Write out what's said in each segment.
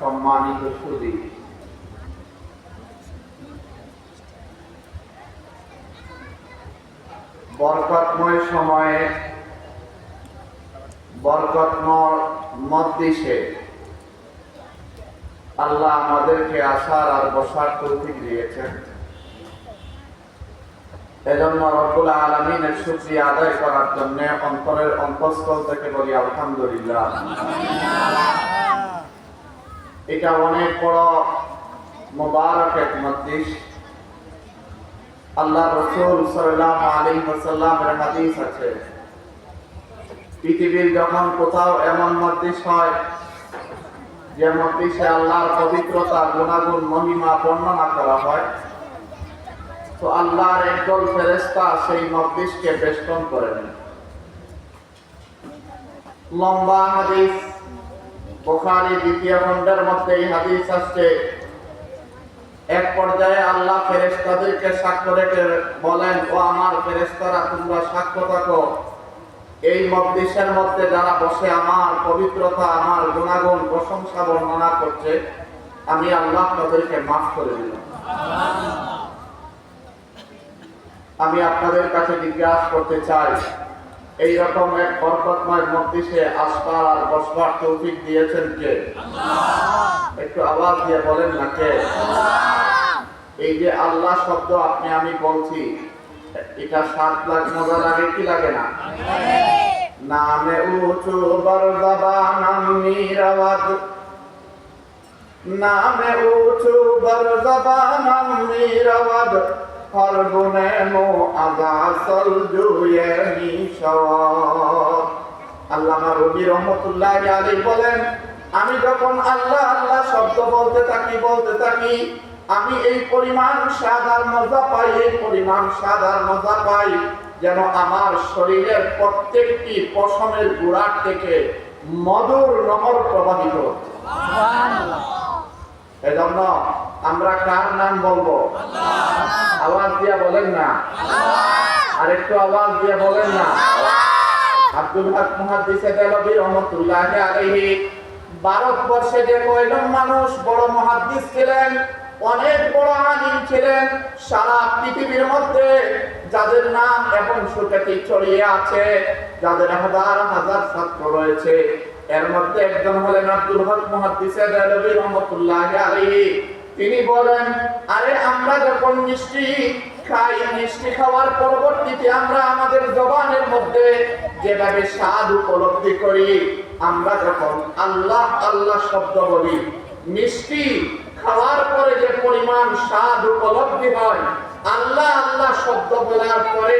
সম্মানিত সুদী বরকতময় সময়ে বরকতময় মদ্দিসে আল্লাহ আমাদেরকে আসার আর বসার তৌফিক দিয়েছেন। এজন্য রব্বুল আলমিনের শুক্রিয়া আদায় করার জন্য অন্তরের অন্তঃস্থল থেকে বলি আলহামদুলিল্লাহ। এটা অনেক বড় মোবারক এক মসজিদ আল্লাহ রসুল সাল্লাহ আলী ওয়াসাল্লামের হাদিস আছে। পৃথিবীর যখন কোথাও এমন মসজিদ হয়, যে মসজিদে আল্লাহর পবিত্রতা, গুণাগুণ, মহিমা বর্ণনা করা হয় তো আল্লাহর একদল ফেরেস্তা সেই মসজিদকে বেষ্টন করে নেন লম্বা হাদিস, বোখারি দ্বিতীয় খণ্ডের মধ্যে এই হাদিস আসছে, এক পর্যায়ে আল্লাহ ফেরেস্তাদেরকে সাক্ষ্য রেখে বলেন, ও আমার ফেরেস্তারা তোমরা সাক্ষ্য থাকো। এই মজলিসের মধ্যে যারা বসে আমার পবিত্রতা, আমার গুণাগুণ, প্রশংসা, বর্ণনা করছে, আমি আল্লাহ তাদেরকে মাফ করে দিলাম। আমি আপনাদের কাছে জিজ্ঞাসা করতে চাই এই রকম এক বরকতময় মজলিসে আসবার আর বসবার তৌফিক দিয়েছেন কে? একটু আওয়াজ দিয়ে বলেন না কে? এই যে আল্লাহ শব্দ আপনি আমি বলছি এটা সাত লাখ মজা লাগে কি লাগে না? নামে উঁচু বরদাবা নাম নিরাবাদ। নামে উঁচু বরদাবা নাম নিরাবাদ। আল্লামা রবি রহমতুল্লাহ আলী বলেন আমি যখন আল্লাহ আল্লাহ শব্দ বলতে থাকি বলতে থাকি আমি এই পরিমাণ সাদার মজা পাই এই পরিমাণ সাদার মজা পাই যেন আমার শরীরের প্রত্যেকটি পশমের গুড়ার থেকে মধুর নমর প্রবাহিত হচ্ছে। এজন্য আমরা কার নাম বলব? আওয়াজ দিয়া বলেন না। আর একটু আওয়াজ দিয়ে বলেন না। আব্দুল হক মুহাদ্দিসে দেলবি রহমতুল্লাহ আলাইহি। ভারতবর্ষে যে কয়জন মানুষ বড় মুহাদ্দিস ছিলেন, অনেক বড় আলিম ছিলেন, সারা পৃথিবীর মধ্যে যাদের নাম এখন সুখ্যাতি ছড়িয়ে আছে, যাদের হাজার হাজার ছাত্র রয়েছে, এর মধ্যে একজন হলেন আব্দুল হক মুহাদ্দিসে দেলবি রহমতুল্লাহ আলাইহি। তিনি বলেন আরে আমরা যখন মিষ্টি খাই মিষ্টি খাওয়ার পরবর্তীতে আমরা আমাদের জবানের মধ্যে যেভাবে স্বাদ উপলব্ধি করি আমরা যখন আল্লাহ আল্লাহ শব্দ বলি মিষ্টি খাওয়ার পরে যে পরিমাণ স্বাদ উপলব্ধি হয় আল্লাহ আল্লাহ শব্দ বলার পরে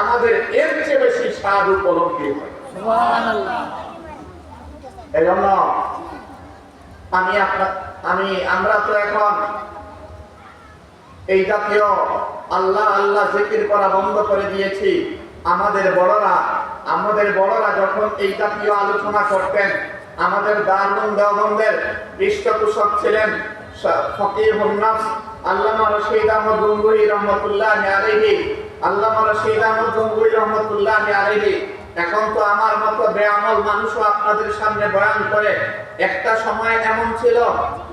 আমাদের এর চেয়ে বেশি স্বাদ উপলব্ধি হয়। এজন্য আমি আপনার আমি, আমরা তো এখন এই জাতীয় আল্লাহ আল্লাহ জিকির করা বন্ধ করে দিয়েছি। আমাদের বড়রা আমাদের বড়রা যখন এই জাতীয় আলোচনা করতেন, আমাদের দারুণ দেওবন্দের পৃষ্ঠপোষক ছিলেন ফকির হুন্নাস আল্লামা রশিদ আহমদ গঙ্গুই রহমতুল্লাহ আলাইহি, আল্লামা রশিদ আহমদ গঙ্গুই রহমতুল্লাহ আলাইহি এখন তো আমার মতো বেআমল মানুষও আপনাদের সামনে বয়ান করে, একটা সময় এমন ছিল,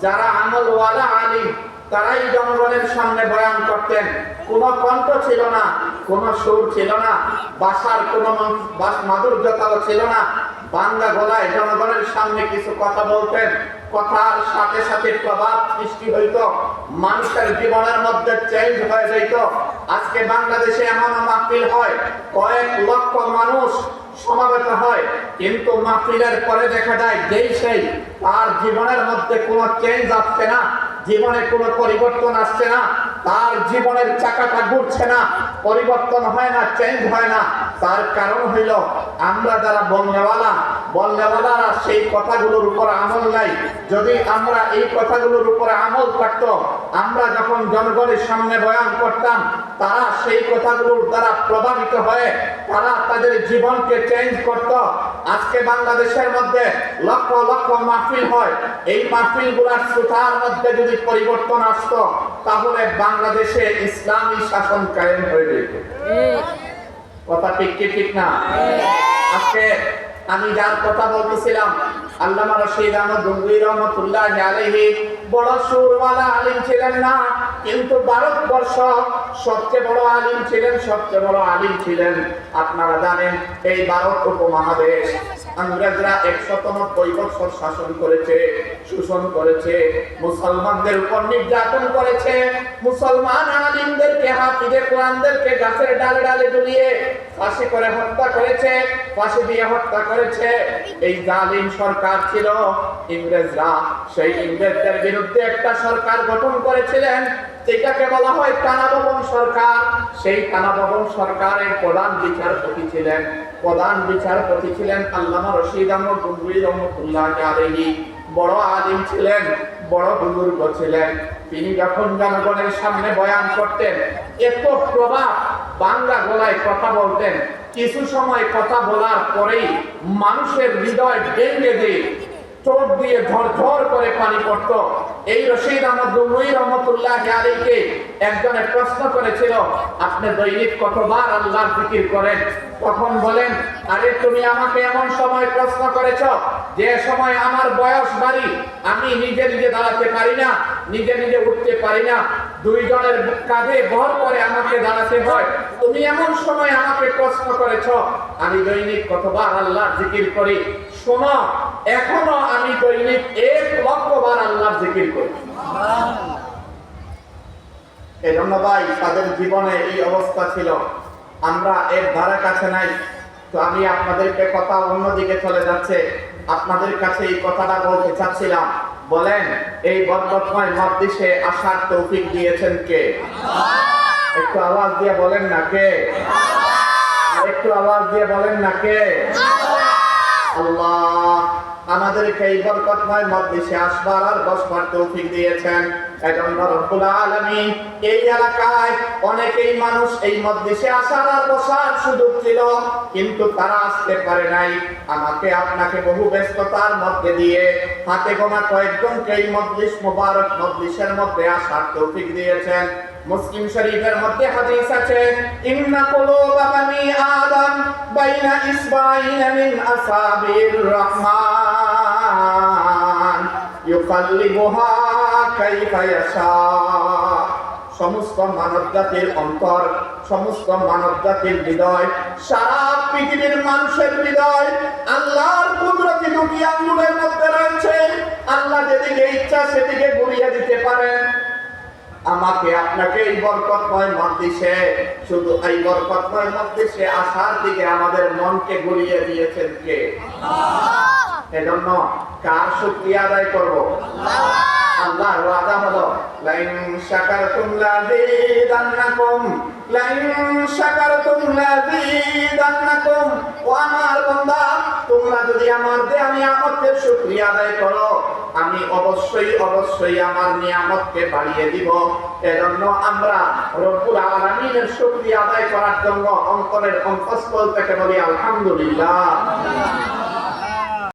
যারা আমল ওয়ালা আলিম, তারাই জনগণের সামনে বয়ান করতেন। কোন কণ্ঠ ছিল না, কোন সুর ছিল না, বাসার কোন মাধুর্যতাও ছিল না। বাংলা গলায় জনগণের সামনে কিছু কথা বলতেন, কথার সাথে সাথে প্রভাব সৃষ্টি হইত। মানুষের জীবনের মধ্যে চেঞ্জ হয়ে যাইত। আজকে বাংলাদেশে এমন মাহফিল হয়, কয়েক লক্ষ মানুষ সমাবেত হয়, কিন্তু মাহফিলের পরে দেখা যায় যেই সেই, তার জীবনের মধ্যে কোনো চেঞ্জ আসছে না, জীবনে কোনো পরিবর্তন আসছে না, তার জীবনের চাকাটা ঘুরছে না, পরিবর্তন হয় না চেঞ্জ হয় না। তার কারণ হইল, আমরা যারা বলনেওয়ালা বলনেওয়ালারা সেই কথাগুলোর উপর আমল নাই। যদি আমরা এই কথাগুলোর উপরে আমল করত আমরা যখন জনগণের সামনে বয়ান করতাম তারা সেই কথাগুলোর দ্বারা প্রভাবিত হয়ে তারা তাদের জীবনকে চেঞ্জ করত। আজকে বাংলাদেশের মধ্যে লক্ষ লক্ষ মাহফিল হয়। এই মাহফিলগুলার শ্রোতার মধ্যে যদি পরিবর্তন আসতো তাহলে বাংলাদেশে ইসলামী শাসন কায়েম হয়ে যেত। কথা ঠিক ঠিক না? আজকে আমি যার কথা বলতেছিলাম আল্লামা রশিদ আহমদ গঙ্গুই রহমতুল্লাহ আলহী বড় সুরওয়ালা আলিম ছিলেন না কিন্তু ভারতবর্ষ সবচেয়ে বড় আলিম ছিলেন, সবচেয়ে বড় আলিম ছিলেন। আপনারা জানেন, এই ভারত উপমহাদেশ ইংরেজরা বছর শাসন করেছে, শোষণ করেছে, মুসলমানদের উপর নির্যাতন করেছে। মুসলমান আলিমদেরকে কোরআনদেরকে গাছের ডালে ডালে ফাঁসি করে হত্যা করেছে, ফাঁসি দিয়ে হত্যা করেছে। এই জালিম সরকার ছিল ইংরেজরা। সেই ইংরেজদের বিরুদ্ধে একটা সরকার গঠন করেছিলেন। যেটাকে বলা হয় টানা ভবন সরকার, সেই টানা ভবন সরকারের প্রধান বিচারপতি ছিলেন, প্রধান বিচারপতি ছিলেন আল্লামা রশিদ আহমদ গঙ্গুই রহমতুল্লাহ আলাইহি। বড় আলিম ছিলেন, বড় বুজুর্গ ছিলেন। তিনি যখন জনগণের সামনে বয়ান করতেন, এত প্রভাব বাংলা গলায় কথা বলতেন, কিছু সময় কথা বলার পরেই মানুষের হৃদয় ভেঙে দিয়ে চোখ দিয়ে ঝরঝর করে পানি পড়তো। এই রশিদ আহমদ গঙ্গুই রহমতুল্লাহ আলীকে একজনে প্রশ্ন করেছিল, আপনি দৈনিক কতবার আল্লাহ জিকির করেন? তখন বলেন, আরে, তুমি আমাকে এমন সময় প্রশ্ন করেছ যে সময় আমার বয়স বাড়ি। আমি নিজে নিজে দাঁড়াতে পারি না, নিজে নিজে উঠতে পারি না। দুইজনের কাঁধে ভর করে আমাকে দাঁড়াতে হয়। তুমি এমন সময় আমাকে প্রশ্ন করেছ, আমি দৈনিক কতবার আল্লাহ জিকির করি শোনো এখনও আমি দৈনিক এক লক্ষ বার আল্লাহ জিকির করি। এই জন্য ভাই, তাদের জীবনে এই অবস্থা ছিল। আমরা এর ধারা কাছে নাই। তো আমি আপনাদেরকে কথা অন্যদিকে চলে যাচ্ছে। আপনাদের কাছে এই কথাটা বলতে চাচ্ছিলাম। বলেন, এই বরকতময় মহাদেশে আসার তৌফিক দিয়েছেন কে? একটু আওয়াজ দিয়ে বলেন না কে? একটু আওয়াজ দিয়ে বলেন না কে? আল্লাহ। আমাদেরকে এই বরকতময় মজলিসে আসবার আর বসবার তৌফিক দিয়েছেন রব্বুল আলামিন। এই এলাকায় অনেকেই মানুষ এই মজলিসে আসার আর বসার সুযোগ ছিল, কিন্তু তারা আসতে পারে নাই। আমাকে, আপনাকে বহু ব্যস্ততার মধ্যে দিয়ে হাতে গোনা কয়েকজনকে এই মজলিস মোবারক মজলিসের মধ্যে আসার তৌফিক দিয়েছেন। মুসলিম শরীফের মধ্যে হাদিস আছে, ইন্না কুলুবা বানি আদম বাইনা মিন আসাবির রহমান। সমস্ত মানব জাতির অন্তর, সমস্ত মানব জাতির হৃদয়, সারা পৃথিবীর মানুষের হৃদয় আল্লাহর কুদরতি দুটি আঙ্গুলের মধ্যে রয়েছে। আল্লাহ যেদিকে ইচ্ছা সেদিকে ঘুরিয়ে দিতে পারেন। আমাকে আপনাকে এই বরকতময় মন্দিসে শুধু এই বরকতময় মন্দিসে আসার দিকে আমাদের মনকে ঘুরিয়ে দিয়েছেন কে? এজন্য কার শুকরিয়া আদায় করব? ওয়াদা হলো লাইন শাকারতুম লাযীদান্নাকুম লাইন শাকারতুম লাযীদান্নাকুম ও আমার বান্দা তোমরা যদি আমার দেয়া নিয়ামতের শুকরিয়া আদায় করো আমি অবশ্যই অবশ্যই আমার নিয়ামতকে বাড়িয়ে দিব। এজন্য আমরা রব্বুল আলামিনের শুকরিয়া আদায় করার জন্য অন্তরের অন্তঃস্থল থেকে বলি আলহামদুলিল্লাহ।